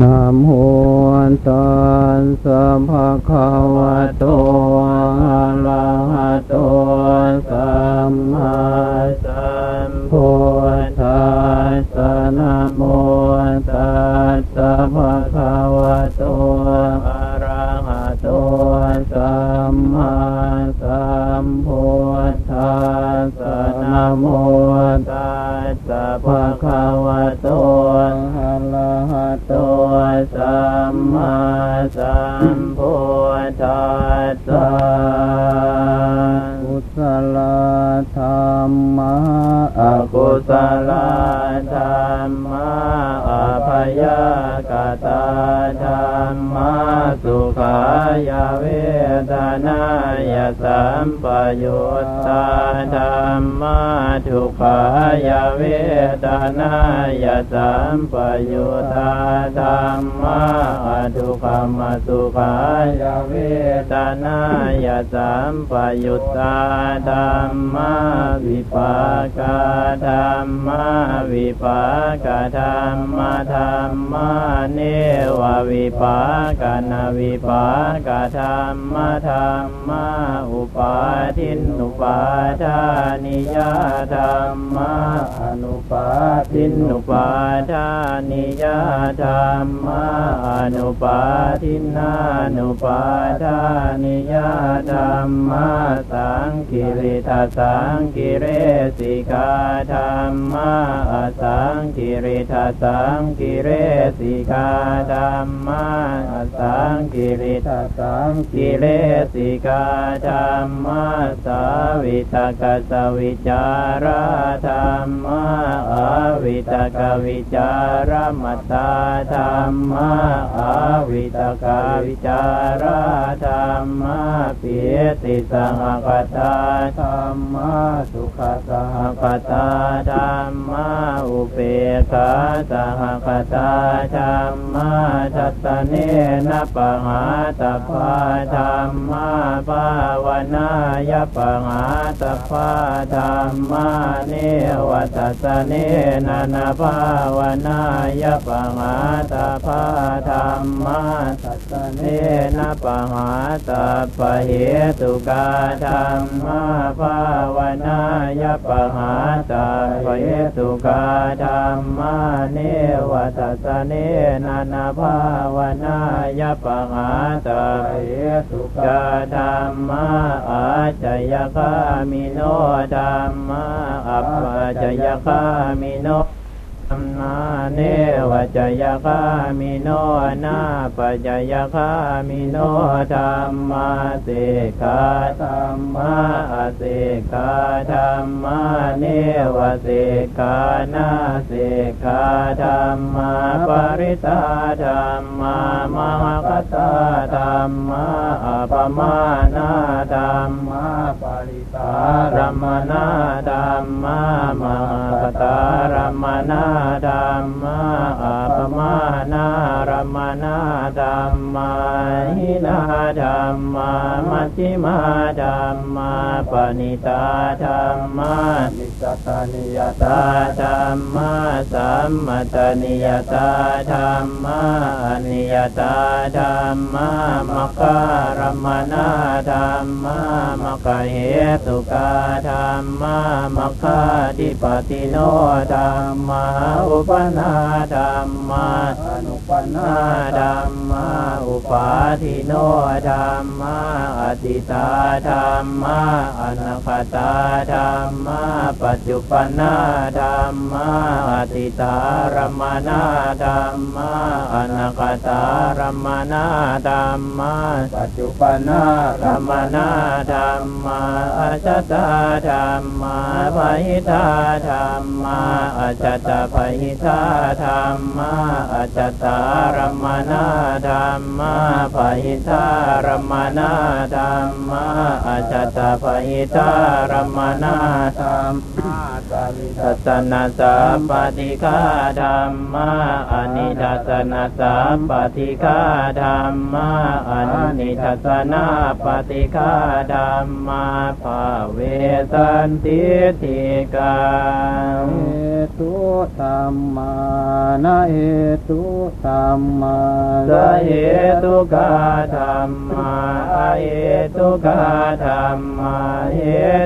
นะโมตัสสะภะคะวะโตอะระหะโตสัมมาสัมพุทธัสสะนะโมตัสสะภะคะวะโตอะ สัมมาสัมพุทธัสสะนะโมตัสสะภะคะวะโตอะระหะโตสัมมาสัมพุทธัสสะกุศลธรรมะอกุศลธรรมะ อภยกตาธรรมะสุขายเวทนายสัมปยุตตาธรรมะทุกขายเวทนายสัมปยุตตาธรรมะทุกขมสุขายเวทนายสัมปยุตตาธรรมะวิปากาธรรมะวิปากาธรรมะธรรมะเนววิปากนาวิปากธรรมะธรรมะอุปาทินอุปาทานิยธรรมะอนุปาทินอุปาทานิยธรรมะอนุปาทินานุปาทานิยธรรมะสังกิริตาสังกิเรสิกาธรรมะอสังกิริตาสังงกิเรสิกาธรรมะสังกิริตสังกิเรสิกาธรรมะสาวิตกสวิจาราธรรมะอวิตกวิจารมัตตาธรรมะอวิตกวิจาราธรรมะปิติสังกตาธรรมะสุขสังกตาธรรมะอุเบกขาสังกตาธรรมะทัตตเนนะปะหาตปาธรรมะภาวนายปะหาตปาธรรมะเนวัตสเนนะนะภาวนายปะหาตปาธรรมะทัตตเนนะปะหาตปะเหตุกาธรรมะภาวนายปะหาตปะเหตุกาธรรมะเนวัตสเนนานาภาวนายปะหาตาเยสุกาธรรมะอาจยคามิโนธรรมะอัปปจยคามิโน ธรรมาเนวจยคามิโนนาปัจยคามิโนธรรมาเสกาธรรมาเสกาธรรมาเนวเสกานาเสกาธรรมาปริตาธรรมามหคตาธรรมาอปมานาธรรมาป ตารมนาธรรมามหคตารมนาธรรมาอัปมานารมนาธรรมาหินาธรรมามัชฌิมาธรรมาปณิตาธรรมานิสตานิยตาธรรมาสัมมตนิยตาธรรมาอนิยตาธรรมามัคคารมนาธรรมามัคคเหตุกาธรรมามัคคาทิปติโนธรรมาอุปนาธรรมาอนุปนาธรรมาอุปาทิโนธรรมาอติตาธรรมาอนาคตาธรรมาปัจจุปนาธรรมาอติตารมนาธรรมาอนาคตารมนาธรรมาปัจจุปนารมนาธรรมาอจตาธรรมาภหิตาธรรมาอาจตาภหิตาธรรมาอาจตารมนาธรรมาภหิตารมนาธรรมาอาจตาภหิตารมนาธรรมาทัศนาสัพปติฆาธรรมาอนิทัศนาสัพปติฆาธรรมาอนิทัศนาปฏิฆาธรรมาภาเวสันติติกาเหตุธรรมานะเหตุตุธัมมาสเหตุกาธรรมาอาเหตุกาธรรมาเห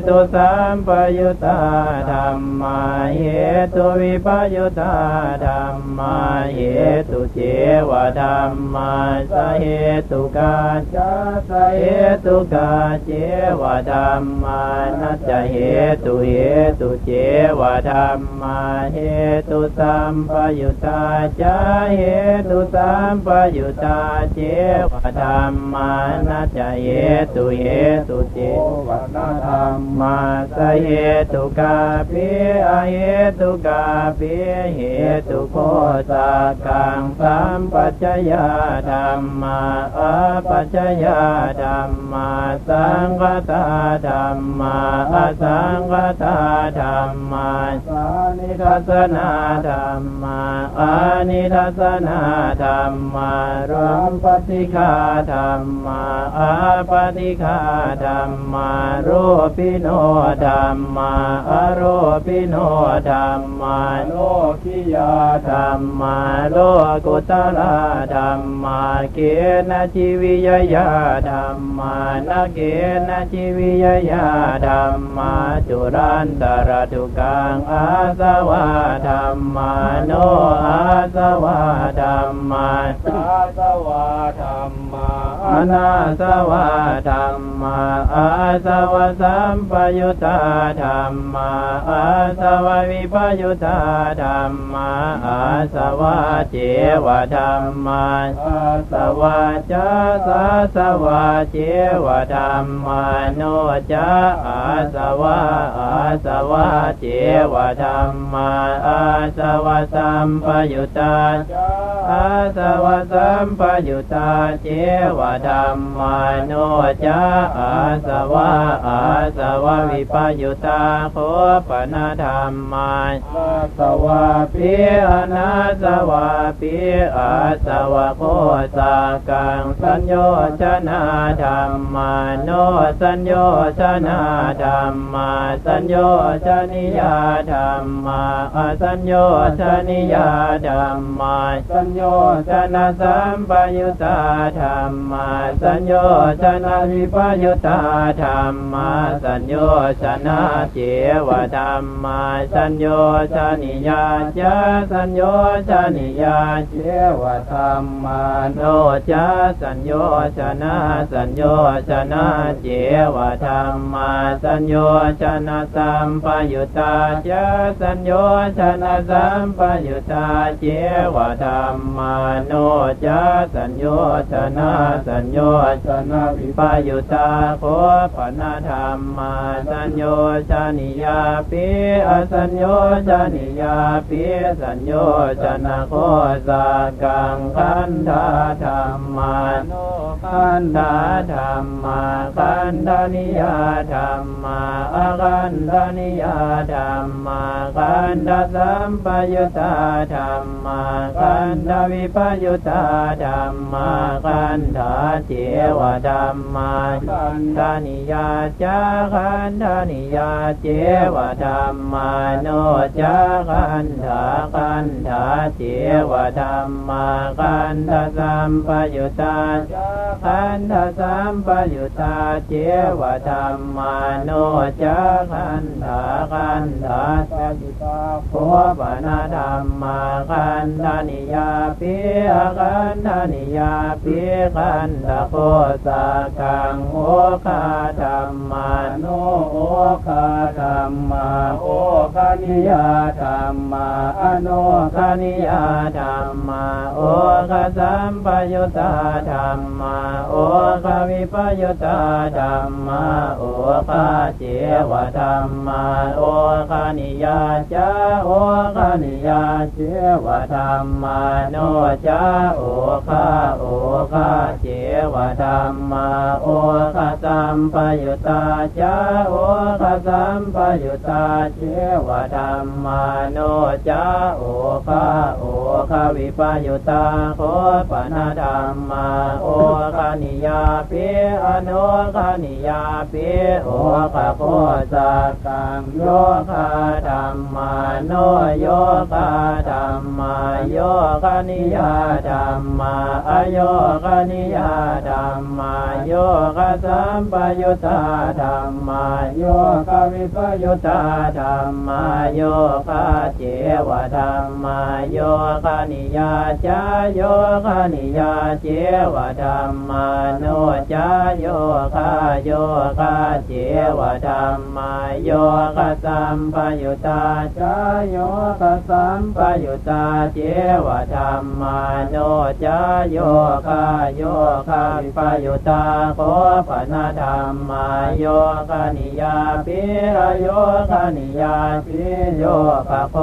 ตุสัมปยุตตาธรรมาเหตุวิปยุตตาธรรมาเหตุเจวธรรมาสเหตุกาจาสเหตุกาเจวธรรมานัจจเหตุเหตุเจวะธรรมาเหตุสัมปยุตาจเหตุสัมปยุตตาเจวะธรรมานัจจเหตุเหตุเจวะธรรมาสเหตุกาปิอเหตุกาปิเหตุโคสากังสัมปัจจยาธรรมาอปัจจยาธรรมาสังฆตาธรรมมาสังฆตาธรรมาสานิทัสนาธรรมาอานิทัสนาธรรมารวมปฏิฆาธรรมาอาปฏิฆาธรรมารูปิโนธรรมาอรูปิโนธรรมาโลกิยาธรรมาโลกุตละธรรมาเกณชีวิยยาธรรมานาเกณชีวิยยาธรรมาจุรันตรทุกังอาสวะธรรมาโนอาสวะธรรมาสาสวะธรรมา นาสวะธรรมาอาสวะสัมปยุตตาธรรมาอาสวะวิปยุตตาธรรมาอาสวะเจวะธรรมาอาสวะจาสาสวะเจวะธรรมาโนจาอาสวะอาสวะเจวะธรรมาอาสวะสัมปยุตตา อาสวะสัมปยุตตาเจวะธรรมาโนจาอาสวะอาสวะวิปยุตตาโคปนาธรรมาสวะปิอนาสวะปิอาสวะโคสากังสัญโยชนะธรรมาโนสัญโยชนะธรรมาสัญโยชนิยาธรรมาอสัญโยชนิยาธรรมาสัญโยชนะสัมปยุตตาธรรมาสัญโยชนะวิปยุตตาธรรมาสัญโยชนะเจวธรรมาสัญโยชนิยาจาสัญโยชนิยาเจวธรรมาโนจาสัญโยชนะสัญโยชนะเจวธรรมาสัญโยชนะสัมปยุตตาจาสัญโยชนะสัมปยุตตาเจวธรรมมาโนจาสัญโยชนะสัญโยชนะวิปยุตาโคปนาธรรมาสัญโยชนิยาปิอสัญโยชนิยาปิสัญโยชนะโคสากังขันธาธรรมาโนขันธาธรรมาขันธานิยาธรรมาอาขันธานิยาธรรมาขันธสัมปยุตตาธรรมาขันธวิปยุตตาธรรมาขันธาเจวธรรมาขันธานิยาจาขันธานิยาเจวธรรมาโนจาขันธาขันธาเจวธรรมาขันธสัมปยุตตาขันธสัมปยุตตาเจวธรรมาโนจาขันธาขันธาสกิตาโพปนาธรรมาขันธานิยาปิขันธานิยาปิขันธโคสากังโอคาธรรมาโนโอคาธรรมาโอคานิยาธรรมาอโนคานิยาธรรมาโอคาสัมปยุตตาธรรมาโอคาวิปยุตตาธรรมาโอคาเจวธรรมาโอคานิยาจาโอคานิยาเจวธรรมาโนจาโอคาโอคาเจวธรรมาโอคาสัมปยุตตาจาโอคาสัมปยุตตาเจวธรรมานุจาโอคาโอคาวิปยุตาโคปนาธรรมาโอคานิยาปิอนุคานิยาปิโอคาโคสักกังโยคาธรรมาโนโยคาธรรมาโยคานิยาธรรมาอโยคานิยาธรรมาโยคาสัมปยุตตาธรรมาโยควิปยุตตาธรรมาโยคเจวธรรมาโยคนิยาจาโยคนิยาเจวธรรมาโนจาโยคาโยคเจวธรรมาโยคาสัมปยุตตาจาโยคาสัมปยุตตาเจวธรรมาโนจาโยคาโยคาวิปยุตตาโคปนาธรรมาโยคานิยาปิระโยคานิยาปิโยภะโค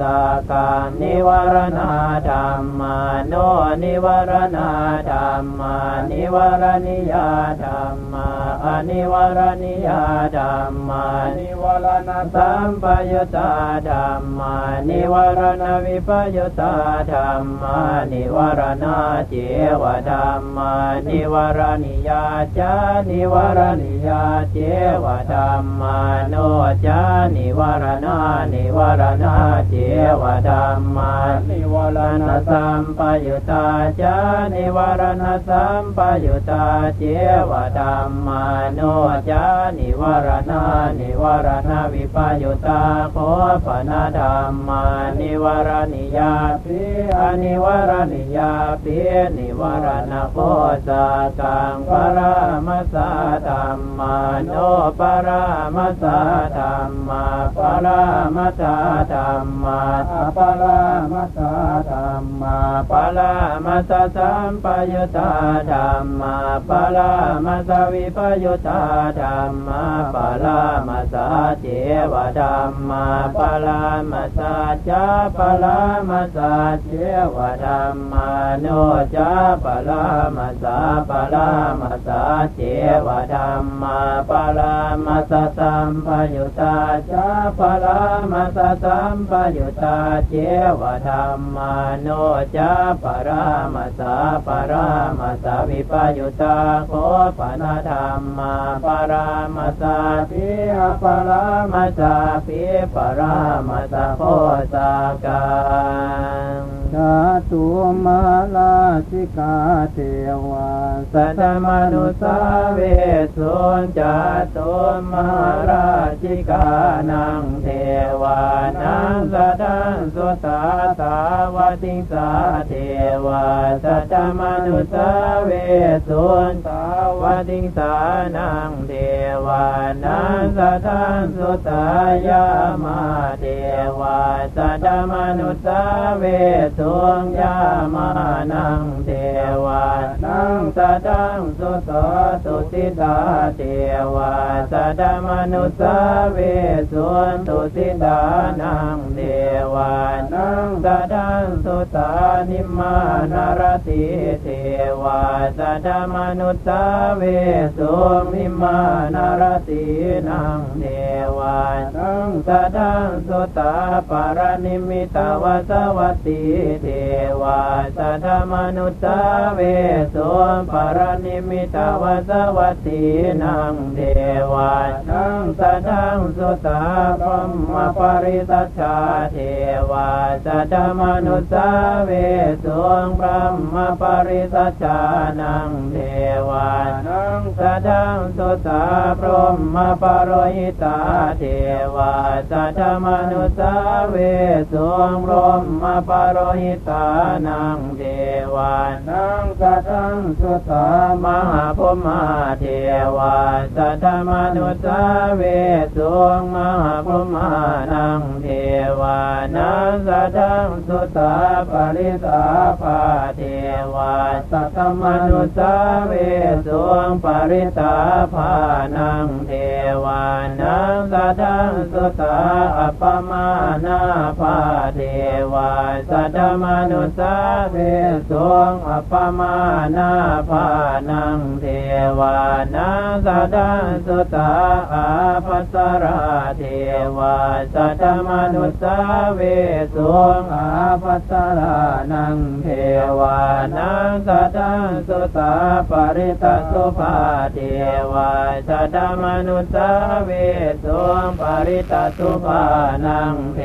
สากานิวรณาธรรมาโนนิวรณาธรรมานิวรณิยาธรรมาอนิวรณิยาธรรมานิวรณสัมปยุตตาธรรมานิวรณวิปยุตาธรรมมานิวรณาเจวธรรมานิวรณิยาจานิวรณิยาเจวธรรมาโนจานิวรณานิวรณาเจวธรรมานิวรณสัมปยุตตาจานิวรณสัมปยุตตาเจวธรรมาโนจานิวรณานิวรณวิปยุตตาโคปนาธรรมานิวรณิยาปิอนิิวรณิยาเปินิวรณโคสากังปรามัสสะธรรมาโนปรามัสสะธรรมาปรามัสสะธรรมาปรามัสสะธรรมาปรามัสสะสัมปยุตตาธรรมาปรามัสสะวิปยุตตาธรรมาปรามัสสะเจวธรรมาปรามัสสะจาปรามัสสะเจววธรรมาโนจาปรามัสสะปรามัสสะเจวธรรมาปรามัสสะสัมปยุตาจาปรามัสสะสัมปยุตาเจวธรรมาโนจาปรามัสสะปรามัสสะวิปยุตาโคปนาธรรมาปรามัสสะปิอปรามัสสะปิปรามัสสะโคสากัง ชาตุมาลาสิกาเทวาสัตมนุสาเวสุนจาตุมาราชิกานังเทวานังสัตังสุตาสาวติสาเทวาสัตมนุสาเวสุนสาวติสานังเทวานังสัตังสุตายามาเทวาสัตมนุสาเวสุงยามานังเทวานังสัตังสุตตุสิตาเทวาสัตมนุสาเวสุนตุสิตานังเทวานังสัตังสุตานิมานารติเทวาสัตมนุสาเวสุมิมานารตินังเทวานังสัตังสุตาปารนิมิตาวสวัตติเทวาสัทมนุสาเวสุปรนิมิตาวสวัตตินังเทวานังสัทธังสุตาพรหมปริสัชชาเทวาสัทมนุสาเวสุพรหมปริสัชชานังเทวานังสัทธังสุตาพรหมปรหิตาเทวาสัทมนุสาเวสุพรหมปรหิตานังเทวานังสัทธังสุตามหาภมมาเทวาสัทธมนุสาเวสุงมหาภมมานังเทวานังสัทธังสุตาปริตาภาเทวาสัตตมนุสาเวสวงปริตาภานังเทวานังสัทธังสุตาอัปปมานาภาเทวาสัตมนุสาเวสวงอัปมานาภานังเทวานังสัทธัสุตาอาภัสราเทวาสัตมนุสาเวสวงอาภัสรานังเทวานังสัตตัสุตาปริตสุภาเทวาสัตมนุสาเวสวงปริตสุภานังเท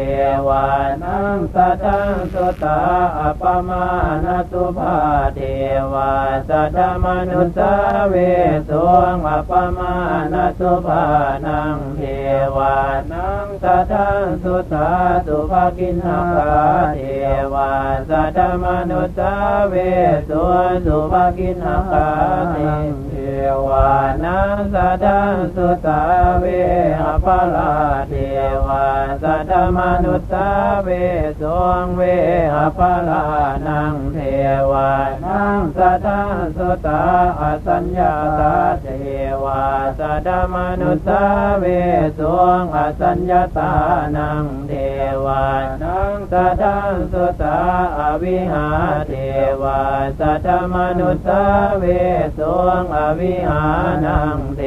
วานังสัตตังสุตาอัปมาณสุภาเทวาสัตมนุสาเวสวงอัปมาณสุภานังเทวานังสัตตังสุตาสุภากินหาเทวาสัตมนุสาเวสวงสุภากินหาเท วานังสัตตสุตาเวหปลาเทวาสัตมนุสาเวสวงเวหปลานังเทวานังสัตตสุตาอสัญญาตาเทวาสัตมนุสาเวสวงอสัญญาตานังเทวานังสัตตัสุตาอวิหาเทวาสัตมนุสาเวสวงอวิหานังเท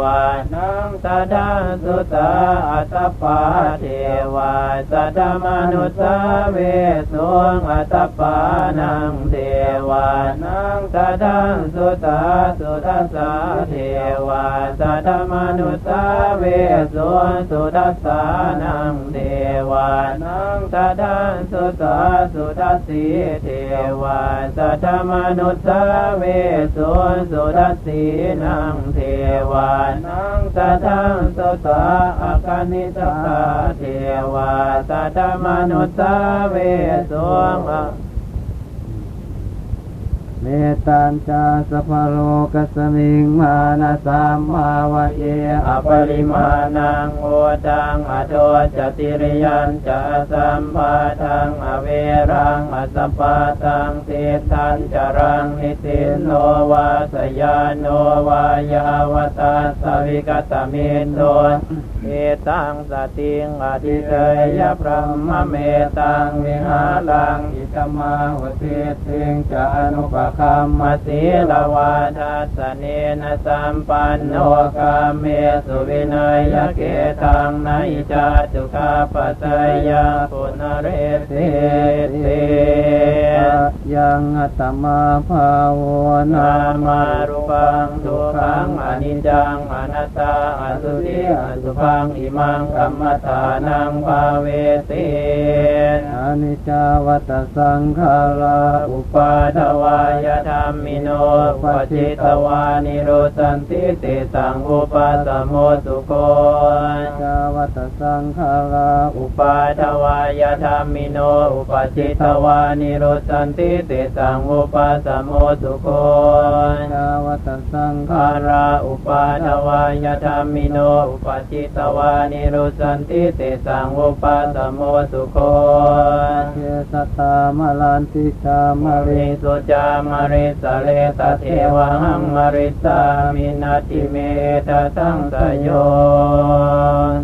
วานังสัตตังสุตาอัตปาเทวาสัตมนุสาเวสวงอัตปานังเทวานังสัตตังสุตาสุทัสสาเทวาสัตมนุสาเวสวงสุทัสสานังเทวานังสัตตังสุตาสุทัสสีเทวาสัตมนุสาเวสวงสุทัสสีนังเทวานังสัตตังสุตาอาคานิตกาเทวาสัตตมนุสาเวสวง เมตัญจาสัพพโลกัสมิงมานาสัมมาวะเยอปริมาณังโอตังอโทจติริยันจะสัมปาทังอเวรังอสปปาตังเตทันจรังนิตินโนวาสยานโนวายาวตาสวิกตมินโน เอตังสติงอธิเตยพระมเมตังวิหารังอิตมาหุติติงจะอนุปคัมมสีลวาทัสเนนะสัมปันโนกามเมสุวินัยเกตังไนจาตุคาปัสยาปุณเรติเตยังอัตตมาภาวนานามารูปังทุกขังอนิจจังอนัตตาอสุติอสุพังอิมังกัมมตานังภาเวติ อนิจจาวัตสังขาราอุปาทวายธรรมิโนปจิตวานิโรสันติติสังอุปาสโมสุโกจาวัตสังขาราอุปาทวายธรรมิโนอุปจิตวานิโรสันติติสังอุปาสโมสุโกจาวัตสังขาราอุปาทวายธรรมิโนอุปจิตวานิโรสันติติสังอุปาสโมสุโกเจสตามลันติจามริสุจามริสเลตเทวหังมาริสามินาติเมตสังสยนน